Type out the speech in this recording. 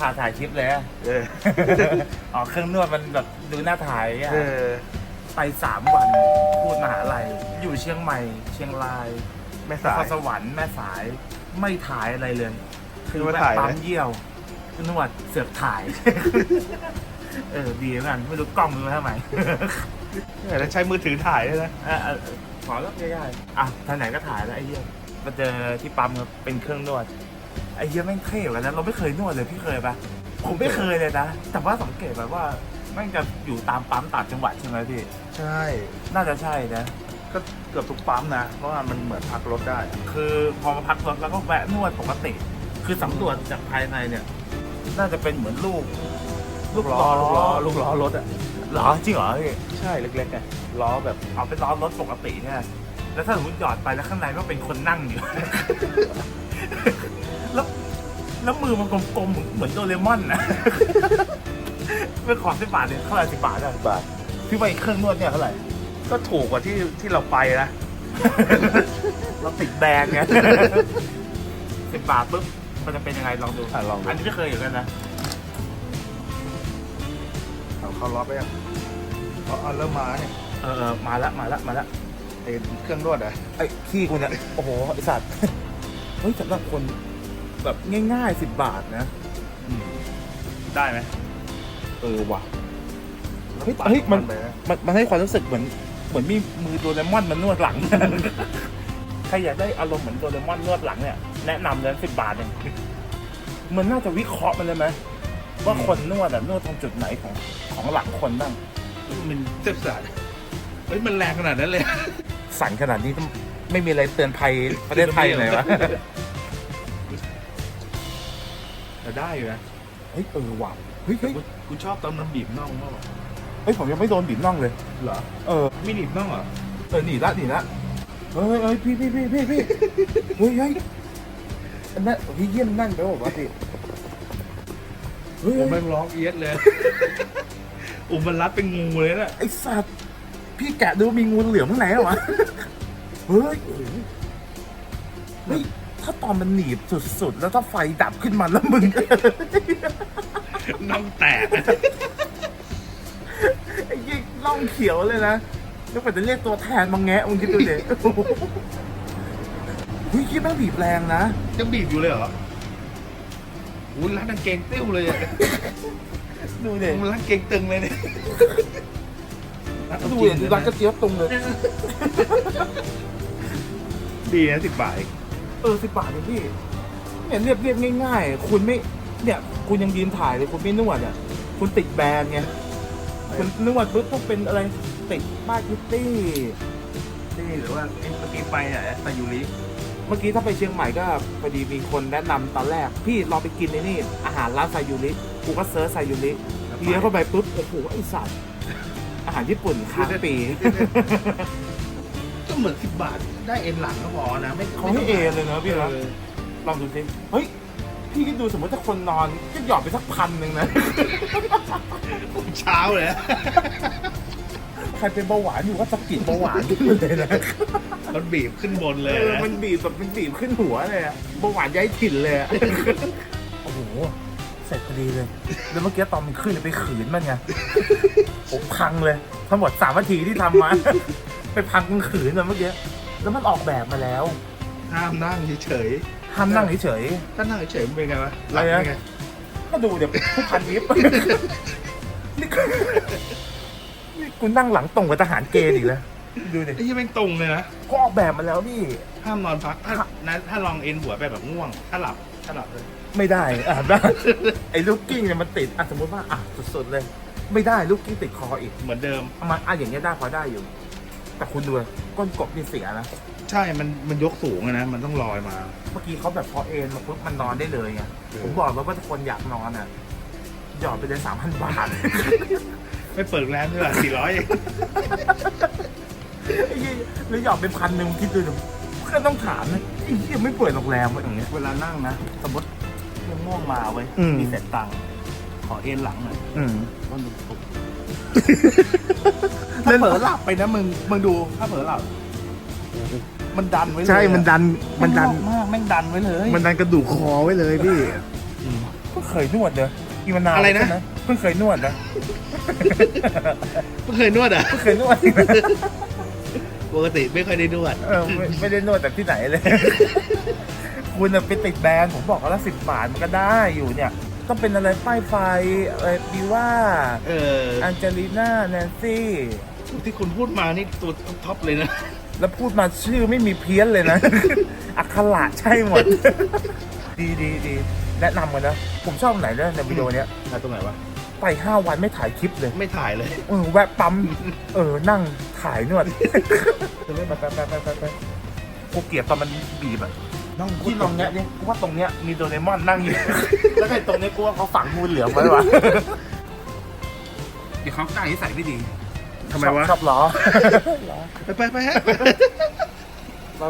ถ่ายถ่ายคลิปเลยอะเออ อ๋อเครื่องนวดมันแบบดูน่าถ่ายอะเออ ไปสามวันพูดมหาลัยอยู่เชียงใหม่ เชียงรายไม่นสาคยรสวรรค์แม่สายไม่ถ่ายอะไรเลย คือไม่แบถ่ายบปั๊มเลยเยี่ยวนวดเสือกถ่าย เออดีเหมือนกันไม่รู้กล้องมันทำไมเนี่ยแล้วใช้มือถือถ่ายด้วยนะ เออเออเออขอรับง่ายๆอะท่านไหนก็ถ่ายแล้วไอ้เหี้ยมาเจอที่ปั๊มครับเป็นเครื่องนวด ไอ้เหี้ยแม่งเท่เหมือนกันนะเราไม่เคยนวดเลยพี่เคยปะผมไม่เคยเลยนะ แต่ว่าสังเกตแบบว่าแม่งจะอยู่ตามปั๊มต่างจังหวัดใช่ไหมพี่ ใช่ น่าจะใช่นะ ก็เกือบทุกปั๊มนะ เพราะว่ามันเหมือนพักรถได้ คือพอมาพักรถแล้วก็แวะนวดปกติ คือสำรวจจากภายในเนี่ย น่าจะเป็นเหมือนลูก ลูกล้อลูกล้อลูกล้อรถอะ เหรอจริงเหรอพี่ใช่เล็กๆไงล้อแบบเอาเป็นล้อรถปกติเนี่ย แล้วถ้าสมมติหยอดไปแล้วข้างในก็เป็นคนนั่งอยู่ แล้วแล้วมือมันกลมๆเหมือนโดเรมอนนะเป็นของสิบบาทเนี่ยเท่าไหร่สิบบาทอะบาทพี่ว่าอีกเครื่องนวดเนี่ยเท่าไหร่ ก็ถูกกว่าที่ที่เราไปนะ เราติดแบรนด์ไงสิบบาทปุ๊บมันจะเป็นยังไงลองดูอะลองดู อันนี้ไม่เคยอยู่กันนะเอาเข้าล้อไปยังเอาเอาเริ่มมาเนี่ยเออเออมาละมาละมาละไอ้เครื่องนวดอะไอ้ขี้กูเนี่ยโอ้โหไอสัตว์ เฮ้ยสำหรับคนแบบง่ายๆสิบบาทนะได้ไหมเออว่ะ เฮ้ยเฮ้ยมัน ไปนะมันมันให้ความรู้สึกเหมือนเหมือนมีมือโดเรมอนมันนวดหลัง ใครอยากได้อารมณ์เหมือนโดเรมอนนวดหลังเนี่ยแนะนำเลยสิบบาทเองมันน่าจะวิเคราะห์มันเลยไหมว่าคนนวดอะนวดตรงจุดไหนของของหลังคนบ้างมันเจ็บสันเฮ้ยมันแรงขนาดนั้นเลย สั่นขนาดนี้ต้อง ไม่มีอะไรเตือนภัยประเทศไทยเลยวะแต่ได้อยู่นะเฮ้ยเออว่ะเฮ้ยเฮ้ยกูกูชอบตอนมันบีบน่องมากกว่าเฮ้ยผมยังไม่โดนบีบน่องเลยเหรอเออไม่หนีบน่องเหรอเออหนีละหนีละเฮ้ยเฮ้ยพี่พี่พี่พี่พี่เฮ้ยเฮ้ยอันนั้นพี่เยี่ยมนั่นไปบอกว่าพี่เฮ้ยผมเฮ้ไม่ยร้องเอียดเลยอุ้มมันรัดเป็นงูเลยน่ะไอ้สัตว์พี่แกะดูมีงูเหลือมข้างในเหรอวะเฮ้ยเฮ้ยถ้าตอนมันหนีบสุดๆ แล้วถ้าไฟดับขึ้นมาแล้วมึงน่องแตกไอ้ยิ่งล่องเขียวเลยนะแล้วกว่าจะเรียกตัวแทนมาแงะมึงคิดดูเด็กเฮ้ยคิดแม่งบีบแรงนะยังบีบอยู่เลยเหรออุ้ยรัดกางเกงติ้วเลยอะดูเด็กมันรัดเกงตึงเลยเนี่ยดูเด็กรักกระเจี๊ยบตรงเลย ดีนะสิบบาทเองเออสิบบาทเองพี่เนี่ยเรียบเรียบง่ายๆ คุณไม่เนี่ย คุณยังยืนถ่ายเลยคุณไม่นวดอะคุณติดแบรนด์ไงคุณนวดปุ๊บต้องเป็นอะไรติดป้ายคิตตี้นี่หรือว่าไอ้เมื่อกี้ไปอะซายูริเมื่อกี้ถ้าไปเชียงใหม่ก็พอดีมีคนแนะนำตอนแรก พี่ลองไปกินในนี่ อาหารร้านไซยูริกูก็เซิร์ชไซยูริเลี้ยวเข้าไปปุ๊บโอ้โหไอสัตว์อาหารญี่ปุ่นค้างปี ก็เหมือนสิบบาทได้เอ็นหลังก็พอนะไม่เขาให้เอเลยนะพี่นะออลองดูสิเฮ้ยพี่คิดดูสมมติถ้าคนนอนก็หยอดไปสักพันหนึ่งนะเช้าเลยนะใครเป็นเบาหวานอยู่ก็สะกิดเบาหวานขึ้นมาเลยนะมันบีบขึ้นบนเอเลยอนะมันบีบแบบมันบีบขึ้นหัวเลยอะเบาหวานย้ายถิ่นเลยอะโอ้โหเสร็จพอดีเลยแล้วเมื่อกี้ตอนมันขึ้นไปขืนมันไงผมพังเลย ทั้งหมดสามนาทีที่ทำมา ไปพังมันขืนมันเมื่อกี้ แล้วมันออกแบบมาแล้วห้ามนั่งเฉยห้ามนั่งเฉยๆถ้านั่งเฉยๆมันเป็นไงวะอะไรนะเป็นไงๆก็ดูเดี๋ยวผู้พันวิปนี่กูนี่กูนั่งหลังตรงกับทหารเกณฑ์อีกแล้วดูดิไอ้ยี่แม่งตรงเลยนะก็ออกแบบมาแล้วพี่ ห้ามนอนพักถ้านะถ้าลองเอ็นหัวไปแบบง่วง ถ้าหลับถ้าหลับเลย ไม่ได้อะได้ไอ้ลูกกิ้งเนี่ยมันติดอะสมมติว่าอะสุดๆเลย ไม่ได้ลูกกิ้งติดคออีก เหมือนเดิมเอามาอะอย่างเงี้ยได้พอได้อยู่ แต่คุณดูเลยก้นกบนี่เสียนะ ใช่ มัน มันยกสูงอะนะ มันต้องลอยมา เมื่อกี้เขาแบบพอเอ็นมาปุ๊บมันนอนได้เลยไงเออ ผมบอกแล้วว่าถ้าคนอยากนอนอะหยอดไปเลยสามพันบาท ไม่เปิดแรมด้วยสี่ร้อยไอ้เหี้ยแล้วหยอดไปพันหนึ่งคิดดูดิเพื่อนต้องถามนะไอ้เหี้ยไม่เปิดโรงแรมวะอย่างเงี้ยเวลานั่งนะ สมมติง่วงมาเว้ยอืม มีเสร็จตังค์ขอเอ็นหลังหน่อยอืมก็ดูปุ๊บ ถ้าเผลอหลับไปนะมึงมึงดูถ้าเผลอหลับ มันดันไว้เลยใช่มันดันมันดัน แงงอกมากแม่งดันไว้เลยมันดันกระดูกคอไว้เลยพี่อืมเพิ่งเคยนวดเนอะอีมานานอะไรนะใช่หมเพิ่งเคยนวดนะเพิ่งเคยนวดอะเพิ่งเคยนวดปกติไม่ค่อยได้นวด เออไม่ไม่ได้นวดแต่ที่ไหนเลย คุณน่ะไปติดแบรนด์ผมบอกแล้วสิบบาทมันก็ได้อยู่เนี่ยต้องเป็นอะไรป้ายไฟอะไรดีว่า เออ อันเจลิน่า แนนซี่ ที่คุณพูดมานี่ตัวท็อปเลยนะ แล้วพูดมาชื่อไม่มีเพี้ยนเลยนะ อักขระใช่หมด ดีดีดีแนะนำกันนะ ผมชอบไหนเนี่ยในวิดีโอเนี้ยถ่ายตรงไหนวะ ไปห้าวันไม่ถ่ายคลิปเลย ไม่ถ่ายเลย เออแวะปั๊ม เออ นั่งถ่ายนวดไปไปไปไปไปไปกูเกลียดตอนมันบีบอะน้องที่ตรงเนี้ยนี่กูว่าตรงเนี้ยมีโดเรมอนนั่งอยู่ แล้วก็ไอ้ตรงเนี้ยกูว่าเขาฝังงูเหลือมไว้ว่ะเดี๋ยวเขากล้านิสัยไม่ดี ทำไมวะ ชอบล้อ ไปไปไปฮะ เรา